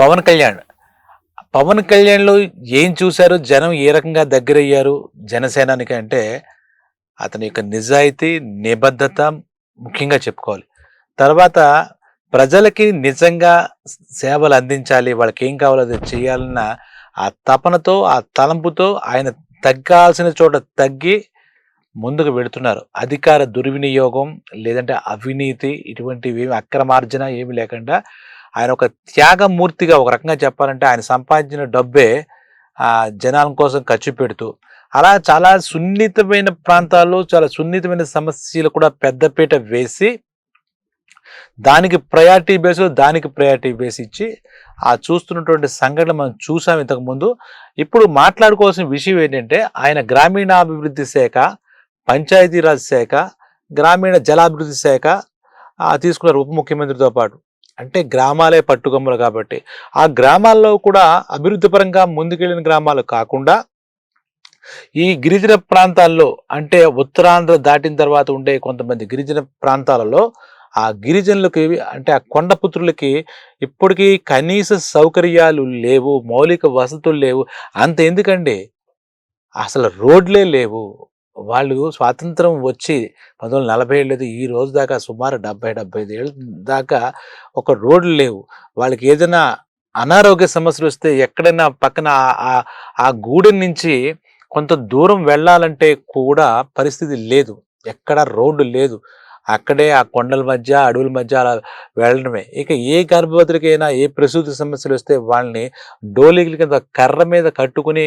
పవన్ కళ్యాణ్. పవన్ కళ్యాణ్లో ఏం చూశారు? జనం ఏ రకంగా దగ్గరయ్యారు? జనసేనానికి అంటే అతని యొక్క నిజాయితీ నిబద్ధత ముఖ్యంగా చెప్పుకోవాలి. తర్వాత ప్రజలకి నిజంగా సేవలు అందించాలి వాళ్ళకి ఏం కావాలో అది చేయాలన్న ఆ తపనతో ఆ తలంపుతో ఆయన తగ్గాల్సిన చోట తగ్గి ముందుకు వెళుతున్నారు. అధికార దుర్వినియోగం లేదంటే అవినీతి ఇటువంటివి ఏమి అక్రమార్జన ఏమి లేకుండా ఆయన ఒక త్యాగమూర్తిగా ఒక రకంగా చెప్పాలంటే ఆయన సంపాదించిన డబ్బే ఆ జనాల కోసం ఖర్చు పెడుతూ అలా చాలా సున్నితమైన ప్రాంతాల్లో చాలా సున్నితమైన సమస్యలు కూడా పెద్దపీట వేసి దానికి ప్రయారిటీ బేస్ దానికి ప్రయారిటీ బేస్ ఇచ్చి ఆ చూస్తున్నటువంటి సంఘటన మనం చూసాం ఇంతకుముందు. ఇప్పుడు మాట్లాడుకోవాల్సిన విషయం ఏంటంటే ఆయన గ్రామీణాభివృద్ధి శాఖ పంచాయతీరాజ్ శాఖ గ్రామీణ జలాభివృద్ధి శాఖ తీసుకున్నారు ఉప ముఖ్యమంత్రితో పాటు. అంటే గ్రామాలే పట్టుకొమ్మలు కాబట్టి. ఆ గ్రామాల్లో కూడా అభివృద్ధి పరంగా ముందుకెళ్ళిన గ్రామాలు కాకుండా ఈ గిరిజన ప్రాంతాల్లో అంటే ఉత్తరాంధ్ర దాటిన తర్వాత ఉండే కొంతమంది గిరిజన ప్రాంతాలలో ఆ గిరిజనులకి అంటే ఆ కొండపుత్రులకి ఇప్పటికీ కనీస సౌకర్యాలు లేవు మౌలిక వసతులు లేవు. అంత ఎందుకండి అసలు రోడ్లే లేవు. వాళ్ళు స్వాతంత్రం వచ్చి పంతొమ్మిది వందల నలభై ఏళ్ళది ఈ రోజు దాకా సుమారు డెబ్బై డెబ్బై ఐదు ఏళ్ళ దాకా ఒక రోడ్లు లేవు. వాళ్ళకి ఏదైనా అనారోగ్య సమస్యలు వస్తే ఎక్కడైనా పక్కన ఆ- ఆ- ఆ గూడెం నుంచి కొంత దూరం వెళ్ళాలంటే కూడా పరిస్థితి లేదు. ఎక్కడ రోడ్డు లేదు. అక్కడే ఆ కొండల మధ్య అడవుల మధ్య అలా వెళ్ళడమే. ఇక ఏ గర్భవతులకైనా ఏ ప్రసూతి సమస్యలు వస్తే వాళ్ళని డోలికి కింద కర్ర మీద కట్టుకుని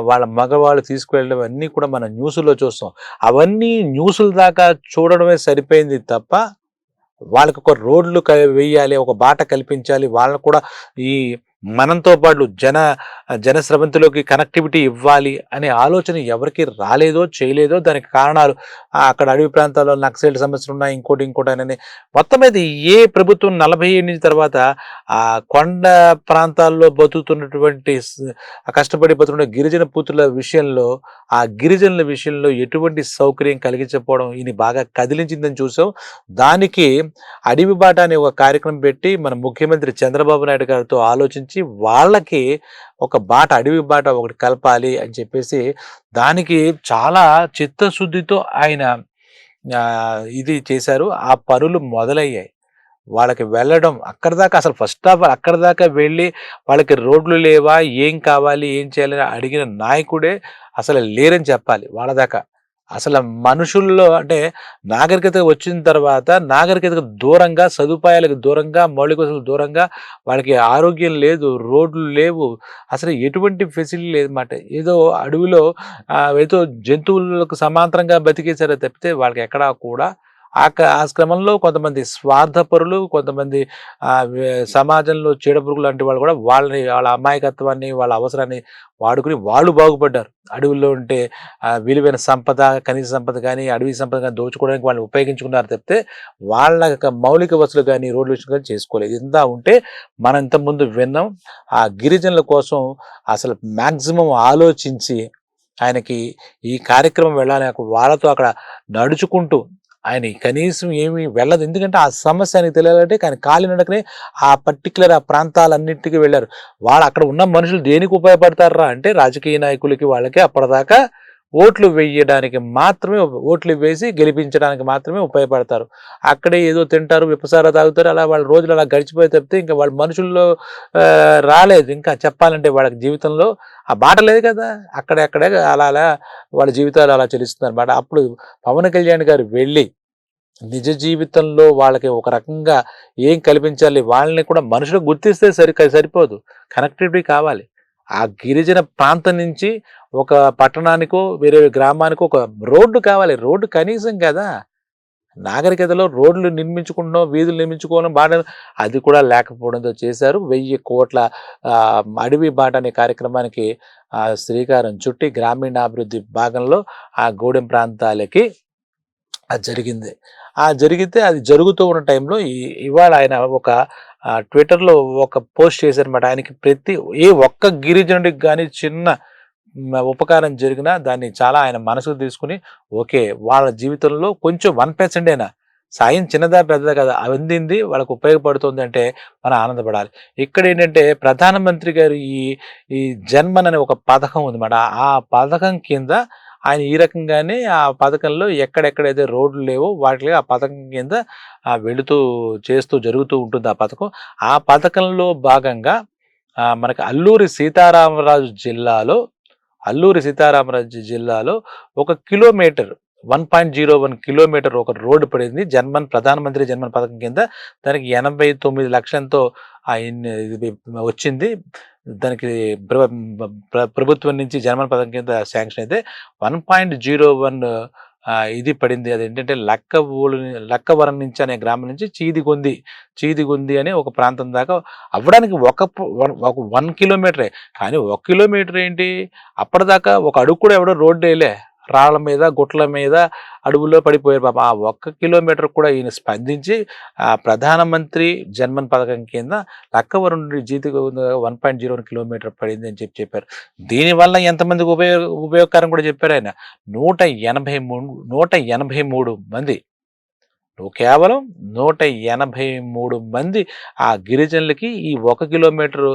వాళ్ళ మగవాళ్ళు తీసుకువెళ్ళడం అన్నీ కూడా మనం న్యూస్లో చూస్తాం. అవన్నీ న్యూస్ల దాకా చూడడమే సరిపోయింది తప్ప వాళ్ళకి ఒక రోడ్లు క- వేయాలి ఒక బాట కల్పించాలి వాళ్ళకు కూడా ఈ మనంతో పాటు జన జన స్రవంతిలోకి కనెక్టివిటీ ఇవ్వాలి అనే ఆలోచన ఎవరికి రాలేదో చేయలేదో దానికి కారణాలు అక్కడ అడవి ప్రాంతాల్లో నక్సైల్ సమస్యలు ఉన్నాయి ఇంకోటి ఇంకోటి అని మొత్తం మీద ఏ ప్రభుత్వం నలభై ఎనిమిది తర్వాత ఆ కొండ ప్రాంతాల్లో బతుకుతున్నటువంటి కష్టపడి బతుకున్న గిరిజన పూతుల విషయంలో ఆ గిరిజనుల విషయంలో ఎటువంటి సౌకర్యం కలిగించకపోవడం ఇది బాగా కదిలించిందని చూసాం. దానికి అడవి బాట అనే ఒక కార్యక్రమం పెట్టి మన ముఖ్యమంత్రి చంద్రబాబు నాయుడు గారితో ఆలోచించి వాళ్ళకి ఒక బాట అడవి బాట ఒకటి కలపాలి అని చెప్పేసి దానికి చాలా చిత్తశుద్ధితో ఆయన ఇది చేశారు. ఆ పనులు మొదలయ్యాయి. వాళ్ళకి వెళ్ళడం అక్కడ దాకా అసలు ఫస్ట్ ఆఫ్ ఆల్ అక్కడ దాకా వెళ్ళి వాళ్ళకి రోడ్లు లేవా ఏం కావాలి ఏం చేయాలని అడిగిన నాయకుడే అసలు లేరని చెప్పాలి వాళ్ళ దాకా. అసలు మనుషుల్లో అంటే నాగరికత వచ్చిన తర్వాత నాగరికతకు దూరంగా సదుపాయాలకు దూరంగా మౌలిక వసతులకు దూరంగా వాళ్ళకి ఆరోగ్యం లేదు రోడ్లు లేవు. అసలు ఎటువంటి ఫెసిలిటీ లేదన్నమాట ఏదో అడవిలో ఏదో జంతువులకు సమాంతరంగా బతికేసారో తప్పితే వాళ్ళకి ఎక్కడా కూడా ఆ క- ఆ క్రమంలో కొంతమంది స్వార్థపరులు కొంతమంది సమాజంలో చీడపురుగులు లాంటి వాళ్ళు కూడా వాళ్ళని వాళ్ళ అమాయకత్వాన్ని వాళ్ళ అవసరాన్ని వాడుకుని వాళ్ళు బాగుపడ్డారు. అడవుల్లో ఉంటే విలువైన సంపద కనీస సంపద కానీ అడవి సంపద కానీ దోచుకోవడానికి వాళ్ళని ఉపయోగించుకున్నారు తప్పితే వాళ్ళ యొక్క మౌలిక వసతులు కానీ రోడ్లు విషయం కానీ చేసుకోలేదు. ఇంత ఉంటే మనం ఇంతకుముందు విన్నాం. ఆ గిరిజనుల కోసం అసలు మ్యాక్సిమం ఆలోచించి ఆయనకి ఈ కార్యక్రమం వెళ్ళాలని వాళ్ళతో అక్కడ నడుచుకుంటూ ఆయన కనీసం ఏమి వెళ్ళదు. ఎందుకంటే ఆ సమస్య ఆయనకు తెలియాలంటే ఆయన కాలి నడకనే ఆ పర్టికులర్ ఆ ప్రాంతాలన్నింటికి వెళ్ళారు. వాళ్ళు అక్కడ ఉన్న మనుషులు దేనికి ఉపయోగపడతారా? అంటే రాజకీయ నాయకులకి వాళ్ళకి అప్పటిదాకా ఓట్లు వేయడానికి మాత్రమే ఓట్లు వేసి గెలిపించడానికి మాత్రమే ఉపయోగపడతారు. అక్కడే ఏదో తింటారు విపసార తాగుతారు అలా వాళ్ళ రోజులు అలా గడిచిపోయి తప్పితే ఇంకా వాళ్ళ మనుషుల్లో రాలేదు. ఇంకా చెప్పాలంటే వాళ్ళకి జీవితంలో ఆ బాట లేదు కదా. అక్కడెక్కడే అలా అలా వాళ్ళ జీవితాలు అలా చెల్లిస్తున్నారు అనమాట అప్పుడు పవన్ కళ్యాణ్ గారు వెళ్ళి నిజ జీవితంలో వాళ్ళకి ఒక రకంగా ఏం కల్పించాలి? వాళ్ళని కూడా మనుషులు గుర్తిస్తే సరి సరిపోదు. కనెక్టివిటీ కావాలి. ఆ గిరిజన ప్రాంతం నుంచి ఒక పట్టణానికో వేరే గ్రామానికో ఒక రోడ్డు కావాలి. రోడ్డు కనీసం కదా. నాగరికతలో రోడ్లు నిర్మించుకుంటున్నాం వీధులు నిర్మించుకోవడం బాట అది కూడా లేకపోవడంతో చేశారు. వెయ్యి కోట్ల అడవి బాట అనే కార్యక్రమానికి శ్రీకారం చుట్టి గ్రామీణాభివృద్ధి భాగంలో ఆ గూడెం ప్రాంతాలకి అది జరిగింది. ఆ జరిగితే అది జరుగుతూ ఉన్న టైంలో ఇవాళ ఆయన ఒక ట్విట్టర్లో ఒక పోస్ట్ చేశారనమాట ఆయనకి ప్రతి ఏ ఒక్క గిరిజనుడికి కానీ చిన్న ఉపకారం జరిగినా దాన్ని చాలా ఆయన మనసుకు తీసుకుని ఓకే వాళ్ళ జీవితంలో కొంచెం వన్ పర్సెంట్ అయినా సాయం చిన్నదా పెద్దదా కదా అందింది వాళ్ళకు ఉపయోగపడుతుంది అంటే మనం ఆనందపడాలి. ఇక్కడ ఏంటంటే ప్రధానమంత్రి గారు ఈ ఈ జన్మన్ అనే ఒక పథకం ఉందన్నమాట. ఆ పథకం కింద ఆయన ఈ రకంగానే ఆ పథకంలో ఎక్కడెక్కడైతే రోడ్లు లేవో వాటికి ఆ పథకం కింద వెళుతూ చేస్తూ జరుగుతూ ఉంటుంది ఆ పథకం. ఆ పథకంలో భాగంగా మనకి అల్లూరి సీతారామరాజు జిల్లాలో అల్లూరి సీతారామరాజు జిల్లాలో ఒక kilometre one point zero one kilometre ఒక రోడ్డు పడింది. జన్మన్ ప్రధానమంత్రి జన్మన్ పథకం కింద. దానికి ఎనభై తొమ్మిది లక్షలతో వచ్చింది. దానికి ప్రభుత్వం నుంచి జన్మన్ పథకం కింద శాంక్షన్ అయితే వన్ పాయింట్ జీరో వన్ ఇది పడింది. అది ఏంటంటే లక్క ఊళ్ళు లక్కవరం నుంచి అనే గ్రామం నుంచి చీదిగొంది చీదిగొంది అనే ఒక ప్రాంతం దాకా అవ్వడానికి ఒక వన్- ఒక వన్ కిలోమీటరే. కానీ ఒక కిలోమీటర్ ఏంటి? అప్పటిదాకా ఒక అడుగు కూడా ఎవడో రోడ్డు వేయలే. రాళ్ళ మీద గుట్ల మీద అడవుల్లో పడిపోయారు పాప. ఆ ఒక్క కిలోమీటర్ కూడా ఈయన స్పందించి ఆ ప్రధానమంత్రి జన్మన్ పథకం కింద లక్కవరం నుండి జీతి వన్ పాయింట్ జీరో కిలోమీటర్ పడింది అని చెప్పి చెప్పారు. దీనివల్ల ఎంతమందికి ఉపయోగ ఉపయోగకరం కూడా చెప్పారు ఆయన. నూట ఎనభై మూడు నూట ఎనభై మూడు మంది. నువ్వు కేవలం నూట ఎనభై మూడు మంది ఆ గిరిజనులకి ఈ ఒక కిలోమీటర్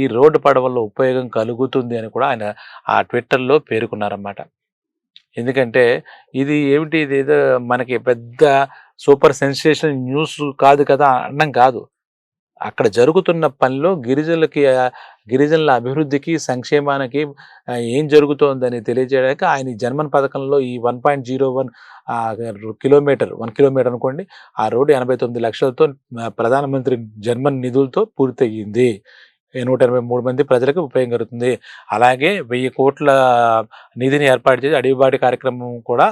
ఈ రోడ్డు పడవల్లో ఉపయోగం కలుగుతుంది అని కూడా ఆయన ఆ ట్విట్టర్లో పేర్కొన్నారన్నమాట. ఎందుకంటే ఇది ఏమిటి ఇది ఏదో మనకి పెద్ద సూపర్ సెన్సేషన్ న్యూస్ కాదు కదా అన్నం కాదు. అక్కడ జరుగుతున్న పనిలో గిరిజనులకి గిరిజనుల అభివృద్ధికి సంక్షేమానికి ఏం జరుగుతోందని తెలియజేయడానికి ఆయన జన్మన్ పథకంలో ఈ one point zero one kilometre one kilometre అనుకోండి ఆ రోడ్డు ఎనభై తొమ్మిది లక్షలతో ప్రధానమంత్రి జన్మన్ నిధులతో పూర్తయింది. నూట ఎనభై మూడు మంది ప్రజలకు ఉపయోగం కలుగుతుంది. అలాగే వెయ్యి కోట్ల నిధిని ఏర్పాటు చేసి అడవిబాటి కార్యక్రమం కూడా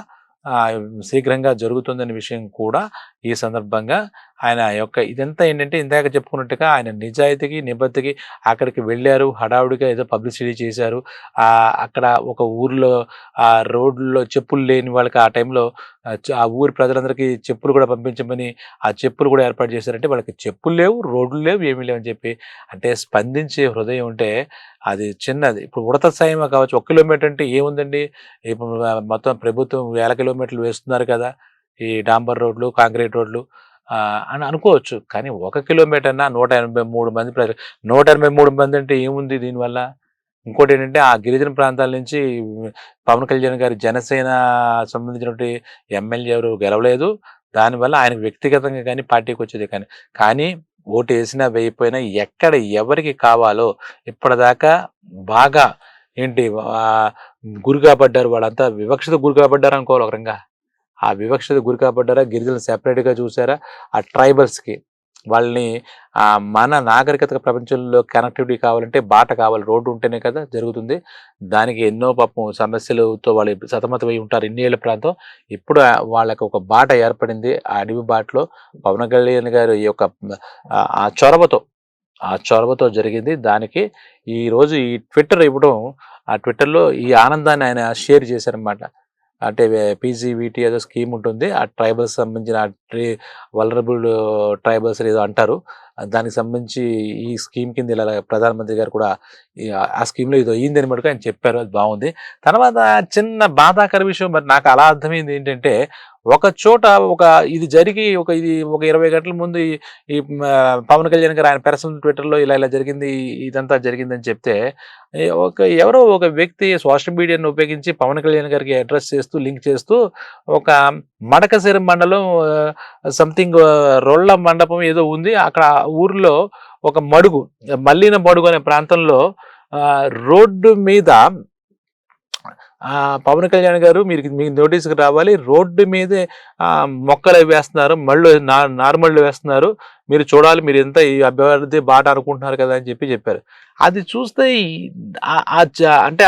శీఘ్రంగా జరుగుతుందనే విషయం కూడా ఈ సందర్భంగా ఆయన యొక్క ఇదంతా ఏంటంటే ఇందాక చెప్పుకున్నట్టుగా ఆయన నిజాయితీకి నిబద్ధకి అక్కడికి వెళ్ళారు. హడావుడిగా ఏదో పబ్లిసిటీ చేశారు. అక్కడ ఒక ఊర్లో ఆ రోడ్లో చెప్పులు లేని వాళ్ళకి ఆ టైంలో ఆ ఊరి ప్రజలందరికీ చెప్పులు కూడా పంపించమని ఆ చెప్పులు కూడా ఏర్పాటు చేశారంటే వాళ్ళకి చెప్పులు లేవు రోడ్లు లేవు ఏమీ లేవు అని చెప్పి అంటే స్పందించే హృదయం ఉంటే అది చిన్నది. ఇప్పుడు ఉడత సాయం కావచ్చు ఒక కిలోమీటర్ అంటే ఏముందండి? ఇప్పుడు మొత్తం ప్రభుత్వం వేల కిలోమీటర్లు వేస్తున్నారు కదా ఈ డాంబర్ రోడ్లు కాంక్రీట్ రోడ్లు. అని అనుకోవచ్చు. కానీ ఒక కిలోమీటర్న నూట ఎనభై మూడు మంది ప్రజలు నూట ఎనభై మూడు మంది అంటే ఏముంది దీనివల్ల ఇంకోటి ఏంటంటే ఆ గిరిజన ప్రాంతాల నుంచి పవన్ కళ్యాణ్ గారి జనసేన సంబంధించినటువంటి ఎమ్మెల్యే ఎవరు గెలవలేదు. దానివల్ల ఆయన వ్యక్తిగతంగా కానీ పార్టీకి వచ్చేది కానీ కానీ ఓటు వేసినా వేయకపోయినా ఎక్కడ ఎవరికి కావాలో ఇప్పటిదాకా బాగా ఏంటి గురికాబడ్డారు వాళ్ళంతా వివక్షత గురిగా పడ్డారు అనుకోవాలి ఒక రంగా ఆ వివక్షత గురి కాబడ్డారా? గిరిజనులు సెపరేట్గా చూసారా ఆ ట్రైబల్స్కి వాళ్ళని మన నాగరికత ప్రపంచంలో కనెక్టివిటీ కావాలంటే బాట కావాలి రోడ్డు ఉంటేనే కదా జరుగుతుంది. దానికి ఎన్నో పాపం సమస్యలతో వాళ్ళు సతమతమై ఉంటారు. ఇన్నేళ్ళ ప్రాంతం ఇప్పుడు వాళ్ళకు ఒక బాట ఏర్పడింది. ఆ అడవి బాటలో పవన్ కళ్యాణ్ గారు ఈ యొక్క ఆ- చొరవతో ఆ చొరవతో జరిగింది. దానికి ఈరోజు ఈ ట్విట్టర్ ఇవ్వడం ఆ ట్విట్టర్లో ఈ ఆనందాన్ని ఆయన షేర్ చేశారనమాట అంటే పీజీవీటీ ఏదో స్కీమ్ ఉంటుంది. ఆ ట్రైబల్స్ సంబంధించిన ట్రీ వలరబుల్ ట్రైబల్స్ ఏదో అంటారు. దానికి సంబంధించి ఈ స్కీమ్ కింద ఇలా ప్రధానమంత్రి గారు కూడా ఆ- స్కీమ్లో ఇది అయ్యిందని మటుకు ఆయన చెప్పారు. అది బాగుంది. తర్వాత చిన్న బాధాకర విషయం మరి నాకు అలా అర్థమైంది ఏంటంటే ఒక చోట ఒక ఇది జరిగి ఒక ఇది ఒక ఇరవై గంటల ముందు ఈ పవన్ కళ్యాణ్ గారు ఆయన పర్సనల్ ట్విట్టర్లో ఇలా ఇలా జరిగింది ఇదంతా జరిగిందని చెప్తే ఒక ఎవరో ఒక వ్యక్తి సోషల్ మీడియాను ఉపయోగించి పవన్ కళ్యాణ్ గారికి అడ్రస్ చేస్తూ లింక్ చేస్తూ ఒక మడకసిరి మండలం సంథింగ్ రొళ్ళ మండపం ఏదో ఉంది. అక్కడ ఊర్లో ఒక మడుగు మల్లిన మడుగు అనే ప్రాంతంలో రోడ్డు మీద పవన్ కళ్యాణ్ గారు మీరు మీకు నోటీస్కి రావాలి. రోడ్డు మీదే మొక్కలు అవి వేస్తున్నారు. మళ్ళు నా- నార్మల్ వేస్తున్నారు. మీరు చూడాలి మీరు ఎంత ఈ అభివృద్ధి బాట అనుకుంటున్నారు కదా అని చెప్పి చెప్పారు. అది చూస్తే అంటే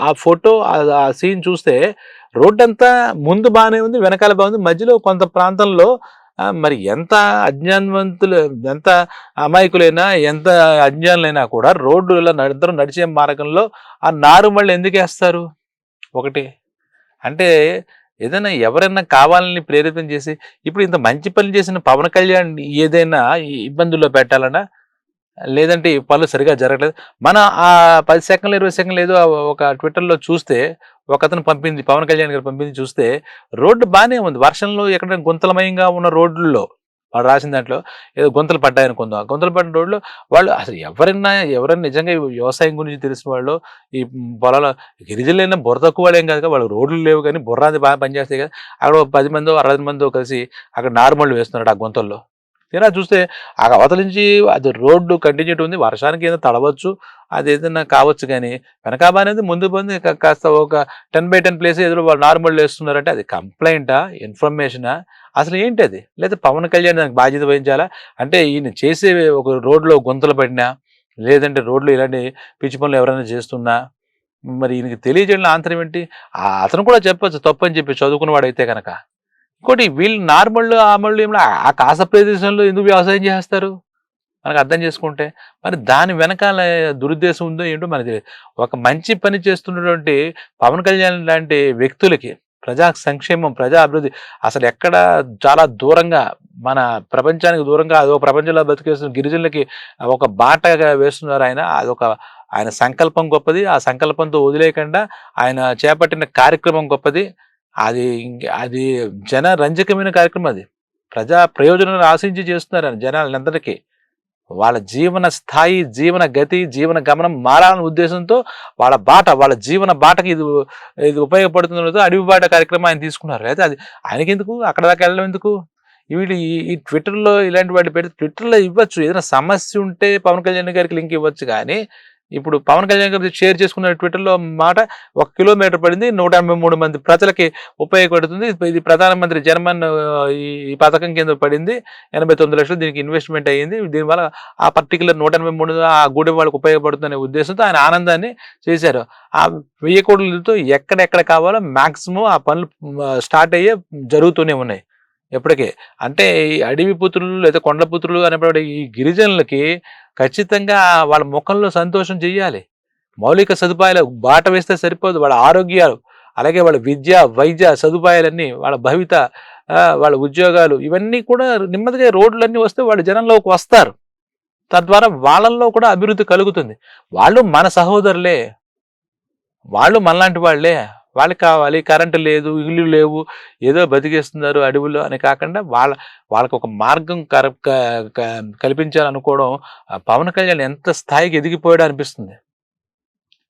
ఆ ఫోటో ఆ సీన్ చూస్తే రోడ్డు అంతా ముందు బాగానే ఉంది వెనకాల బాగుంది మధ్యలో కొంత ప్రాంతంలో మరి ఎంత అజ్ఞానవంతులు ఎంత అమాయకులైనా ఎంత అజ్ఞానులైనా కూడా రోడ్డులో ఇద్దరు నడిచే మార్గంలో ఆ నారు మళ్ళీ ఎందుకు వేస్తారు? ఒకటి. అంటే ఏదైనా ఎవరైనా కావాలని ప్రేరేపణ చేసి ఇప్పుడు ఇంత మంచి పని చేసిన పవన్ కళ్యాణ్ ఏదైనా ఇబ్బందుల్లో పెట్టాలన్నా లేదంటే ఈ పనులు సరిగా జరగలేదు. మన ఆ పది సెకండ్లు ఇరవై సెకండ్లు ఏదో ఒక ట్విట్టర్లో చూస్తే ఒకతను పంపింది పవన్ కళ్యాణ్ గారు పంపింది చూస్తే రోడ్డు బాగానే ఉంది. వర్షంలో ఎక్కడ గుంతలమయంగా ఉన్న రోడ్లలో వాడు రాసిన దాంట్లో ఏదో గుంతలు పడ్డాయనుకుందాం ఆ గుంతలు పడిన రోడ్లు వాళ్ళు అసలు ఎవరైనా ఎవరైనా నిజంగా వ్యవసాయం గురించి తెలిసిన వాళ్ళు ఈ పొలాల గిరిజనులైనా బుర్ర తక్కువ వాళ్ళేం కాదు వాళ్ళు రోడ్లు లేవు కానీ బుర్ర అది బాగా పనిచేస్తాయి కదా. అక్కడ పది మందో అరవై మందో కలిసి అక్కడ నార్మల్ వేస్తున్నారు ఆ గుంతల్లో. తీరా చూస్తే ఆ అవతల నుంచి అది రోడ్డు కంటిన్యూట్ ఉంది. వర్షానికి ఏదో తడవచ్చు అది ఏదైనా కావచ్చు కానీ వెనకాబా అనేది ముందు పొంది కాస్త ఒక టెన్ బై టెన్ ప్లేస్ ఎదురు వాళ్ళు నార్మల్ వేస్తున్నారంటే అది కంప్లైంటా ఇన్ఫర్మేషనా? అసలు ఏంటి అది లేదా పవన్ కళ్యాణ్ దానికి బాధ్యత వహించాలా? అంటే ఈయన చేసే ఒక రోడ్లో గుంతలు పడినా లేదంటే రోడ్లు ఇలాంటి పిచ్చి పనులు ఎవరైనా చేస్తున్నా మరి ఈయనకి తెలియజేయడం ఆంతరం ఏంటి? ఆ అతను కూడా చెప్పచ్చు తప్పని చెప్పి చదువుకున్నవాడు అయితే కనుక ఇంకోటి వీళ్ళు నార్మల్ ఆమళ్ళు ఏమన్నా ఆ కాస ప్రదేశంలో ఎందుకు వ్యవసాయం చేస్తారు? మనకు అర్థం చేసుకుంటే. మరి దాని వెనకాల దురుద్దేశం ఉందో ఏంటో మనకి తెలియదు. ఒక మంచి పని చేస్తున్నటువంటి పవన్ కళ్యాణ్ లాంటి వ్యక్తులకి ప్రజా సంక్షేమం ప్రజా అభివృద్ధి అసలు ఎక్కడ చాలా దూరంగా మన ప్రపంచానికి దూరంగా అదొక ప్రపంచంలో బతికేస్తున్న గిరిజనులకి ఒక బాటగా వేస్తున్నారు ఆయన. అదొక ఆయన సంకల్పం గొప్పది. ఆ సంకల్పంతో వదిలేయకుండా ఆయన చేపట్టిన కార్యక్రమం గొప్పది. అది అది జన రంజకమైన కార్యక్రమం అది. ప్రజా ప్రయోజనాలను ఆశించి చేస్తున్నారు జనాలందరికీ వాళ్ళ జీవన స్థాయి జీవన గతి జీవన గమనం మారాలనే ఉద్దేశంతో వాళ్ళ బాట వాళ్ళ జీవన బాటకి ఇది ఇది ఉపయోగపడుతుందో అడవి బాట కార్యక్రమం ఆయన తీసుకున్నారు. అయితే అది ఆయనకి ఎందుకు అక్కడ దాకా వెళ్ళడం ఎందుకు? వీళ్ళు ఈ ఈ ట్విట్టర్లో ఇలాంటి వాటి పెడితే ట్విట్టర్లో ఇవ్వచ్చు. ఏదైనా సమస్య ఉంటే పవన్ కళ్యాణ్ గారికి లింక్ ఇవ్వచ్చు కానీ ఇప్పుడు పవన్ కళ్యాణ్ గారు షేర్ చేసుకున్న ట్విట్టర్లో మాట ఒక కిలోమీటర్ పడింది నూట ఎనభై మూడు మంది ప్రజలకి ఉపయోగపడుతుంది. ఇది ప్రధానమంత్రి జర్మన్ ఈ ఈ పథకం కింద పడింది. ఎనభై తొమ్మిది లక్షలు దీనికి ఇన్వెస్ట్మెంట్ అయ్యింది. దీనివల్ల ఆ పర్టికులర్ నూట ఎనభై మూడు ఆ గూడెం వాళ్ళకి ఉపయోగపడుతుందనే ఉద్దేశంతో ఆయన ఆనందాన్ని చేశారు. ఆ వెయ్యి కోట్లతో ఎక్కడెక్కడ కావాలో మ్యాక్సిమం ఆ పనులు స్టార్ట్ అయ్యే జరుగుతూనే ఉన్నాయి. ఎప్పటికీ. అంటే ఈ అడవి పుత్రులు లేదా కొండ పుత్రులు అనేటువంటి ఈ గిరిజనులకి ఖచ్చితంగా వాళ్ళ ముఖంలో సంతోషం చెయ్యాలి. మౌలిక సదుపాయాలు బాట వేస్తే సరిపోదు. వాళ్ళ ఆరోగ్యాలు అలాగే వాళ్ళ విద్య వైద్య సదుపాయాలన్నీ వాళ్ళ భవిత వాళ్ళ ఉద్యోగాలు ఇవన్నీ కూడా నెమ్మదిగా రోడ్లన్నీ వస్తే వాళ్ళు జనంలోకి వస్తారు. తద్వారా వాళ్ళల్లో కూడా అభివృద్ధి కలుగుతుంది. వాళ్ళు మన సహోదరులే. వాళ్ళు మనలాంటి వాళ్ళే. వాళ్ళకి కావాలి కరెంటు లేదు ఇల్లు లేవు ఏదో బతికేస్తున్నారు అడవులు అని కాకుండా వాళ్ళ వాళ్ళకు ఒక మార్గం కర కల్పించాలనుకోవడం పవన్ కళ్యాణ్ ఎంత స్థాయికి ఎదిగిపోయాడో అనిపిస్తుంది.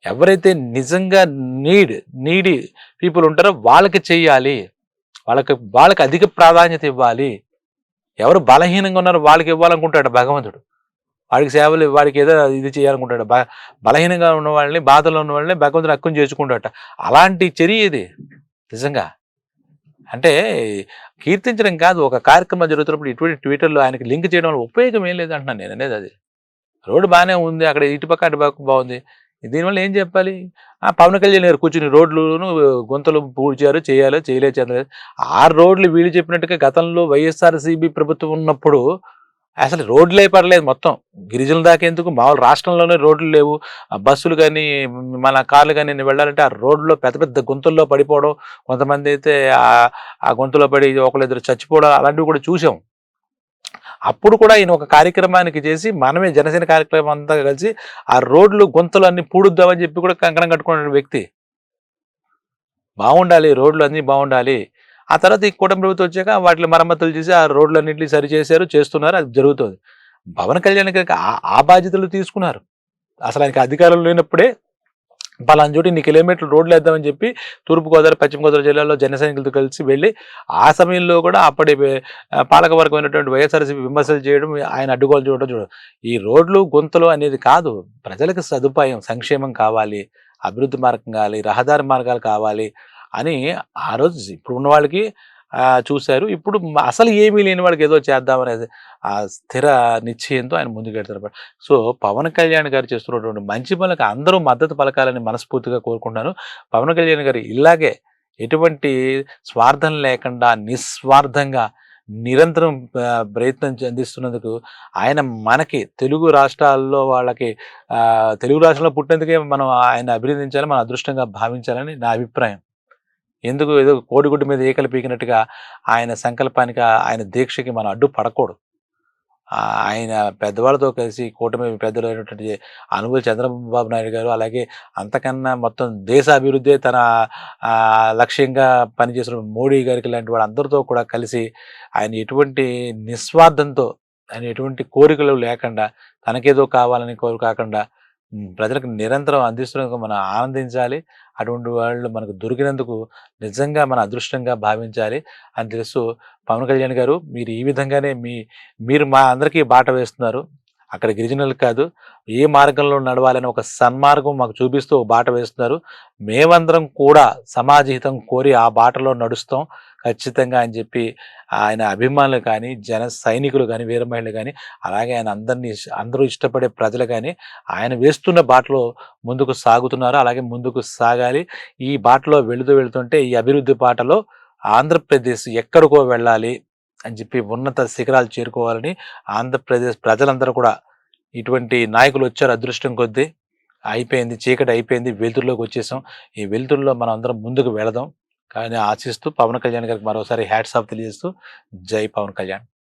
ఎవరైతే నిజంగా నీడ్ నీడి పీపుల్ ఉంటారో వాళ్ళకి చెయ్యాలి వాళ్ళకి వాళ్ళకి అధిక ప్రాధాన్యత ఇవ్వాలి. ఎవరు బలహీనంగా ఉన్నారో వాళ్ళకి ఇవ్వాలనుకుంటాడు భగవంతుడు. వాడికి సేవలు వాడికి ఏదో ఇది చేయాలనుకుంటాడు బ బలహీనంగా ఉన్న వాళ్ళని బాధలో ఉన్న వాళ్ళని భగవంతుడు అక్కం చేసుకుంటాడట అలాంటి చర్య ఇది. నిజంగా. అంటే కీర్తించడం కాదు. ఒక కార్యక్రమం జరుగుతున్నప్పుడు ఇటువంటి ట్విట్టర్లో ఆయనకి లింక్ చేయడం వల్ల ఉపయోగం ఏం లేదు అంటున్నాను నేను అనేది అది. రోడ్డు బాగానే ఉంది. అక్కడ ఇటుపక్క అటుపక్క బాగుంది. దీనివల్ల ఏం చెప్పాలి? ఆ పవన్ కళ్యాణ్ గారు కూర్చుని రోడ్లను గుంతలు పూడ్చారు చేయాలో చేయలేదు చేయలేదు ఆ రోడ్లు వీళ్ళు చెప్పినట్టుగా గతంలో వైఎస్ఆర్సీబీ ప్రభుత్వం ఉన్నప్పుడు అసలు రోడ్లే పడలేదు మొత్తం. గిరిజనుల దాకా ఎందుకు? మామూలు రాష్ట్రంలోనే రోడ్లు లేవు. బస్సులు కానీ మన కార్లు కానీ వెళ్ళాలంటే ఆ రోడ్లో పెద్ద పెద్ద గుంతల్లో పడిపోవడం కొంతమంది అయితే ఆ ఆ గుంతలో పడి ఒకళ్ళిద్దరు చచ్చిపోవడం అలాంటివి కూడా చూసాం. అప్పుడు కూడా ఈయన ఒక కార్యక్రమానికి చేసి మనమే జనసేన కార్యక్రమం అంతా కలిసి ఆ రోడ్లు గుంతలు అన్ని పూడుద్దామని చెప్పి కూడా కంకణం కట్టుకున్న వ్యక్తి. బాగుండాలి రోడ్లు అన్నీ బాగుండాలి. ఆ తర్వాత ఈ కూటమి ప్రభుత్వం వచ్చాక వాటిని మరమ్మతులు చేసి ఆ రోడ్లన్నింటినీ సరి చేశారు చేస్తున్నారు అది జరుగుతుంది. పవన్ కళ్యాణ్ గారికి ఆ- ఆ బాధ్యతలు తీసుకున్నారు. అసలు ఆయనకి అధికారం లేనప్పుడే పలానా చోటు ఇన్ని కిలోమీటర్లు రోడ్లు వేద్దామని చెప్పి తూర్పుగోదావరి పశ్చిమ గోదావరి జిల్లాలో జన సైనికులతో కలిసి వెళ్ళి ఆ సమయంలో కూడా అప్పటి పాలకవర్గమైనటువంటి వైఎస్ఆర్సీపీ విమర్శలు చేయడం ఆయన అడ్డుగోలు చూడడం చూడడం. ఈ రోడ్లు గుంతలు అనేది కాదు ప్రజలకు సదుపాయం సంక్షేమం కావాలి అభివృద్ధి మార్గం కావాలి రహదారి మార్గాలు కావాలి అని ఆ రోజు ఇప్పుడు ఉన్న వాళ్ళకి చూశారు. ఇప్పుడు అసలు ఏమీ లేని వాళ్ళకి ఏదో చేద్దామనేది ఆ స్థిర నిశ్చయంతో ఆయన ముందుకెళ్తారు సో పవన్ కళ్యాణ్ గారు చేస్తున్నటువంటి మంచి పనులకు అందరూ మద్దతు పలకాలని మనస్ఫూర్తిగా కోరుకుంటున్నాను. పవన్ కళ్యాణ్ గారు ఇలాగే ఎటువంటి స్వార్థం లేకుండా నిస్వార్థంగా నిరంతరం ప్రయత్నం అందిస్తున్నందుకు ఆయన మనకి తెలుగు రాష్ట్రాల్లో వాళ్ళకి తెలుగు రాష్ట్రంలో పుట్టినందుకే మనం ఆయన అభినందించాలి మన అదృష్టంగా భావించాలని నా అభిప్రాయం. ఎందుకు ఏదో కోడిగుడ్డు మీద ఏకలు పీకినట్టుగా ఆయన సంకల్పానికి ఆయన దీక్షకి మనం అడ్డు పడకూడదు. ఆయన పెద్దవాళ్ళతో కలిసి కూటమి పెద్దలు అయినటువంటి అనుభవ చంద్రబాబు నాయుడు గారు అలాగే అంతకన్నా మొత్తం దేశ అభివృద్ధి తన లక్ష్యంగా పనిచేసిన మోడీ గారికి లాంటి అందరితో కూడా కలిసి ఆయన ఎటువంటి నిస్వార్థంతో ఆయన ఎటువంటి కోరికలు లేకుండా తనకేదో కావాలని కోరు కాకుండా ప్రజలకు నిరంతరం అందిస్తున్నందుకు మనం ఆనందించాలి. అటువంటి వాళ్ళు మనకు దొరికినందుకు నిజంగా మన అదృష్టంగా భావించాలి అని తెలుసు పవన్ కళ్యాణ్ గారు మీరు ఈ విధంగానే మీ మీరు మా అందరికీ బాట వేస్తున్నారు. అక్కడ గిరిజనులకు కాదు ఏ మార్గంలో నడవాలని ఒక సన్మార్గం మాకు చూపిస్తూ ఒక బాట వేస్తున్నారు. మేమందరం కూడా సమాజహితం కోరి ఆ బాటలో నడుస్తాం. ఖచ్చితంగా అని చెప్పి ఆయన అభిమానులు కానీ జన సైనికులు కానీ వీర మహిళలు కానీ అలాగే ఆయన అందరినీ అందరూ ఇష్టపడే ప్రజలు కానీ ఆయన వేస్తున్న బాటలో ముందుకు సాగుతున్నారు. అలాగే ముందుకు సాగాలి. ఈ బాటలో వెళుతూ వెళుతుంటే ఈ అభివృద్ధి బాటలో ఆంధ్రప్రదేశ్ ఎక్కడికో వెళ్ళాలి. అని చెప్పి ఉన్నత శిఖరాలు చేరుకోవాలని ఆంధ్రప్రదేశ్ ప్రజలందరూ కూడా ఇటువంటి నాయకులు వచ్చారు. అదృష్టం కొద్దీ అయిపోయింది చీకటి అయిపోయింది. వెలుతురులోకి వచ్చేసాం. ఈ వెలుతురులో మనం అందరం ముందుకు వెళదాం. కానీ ఆశిస్తూ పవన్ కళ్యాణ్ గారికి మరోసారి హ్యాట్స్ ఆఫ్ తెలియజేస్తూ జై పవన్ కళ్యాణ్.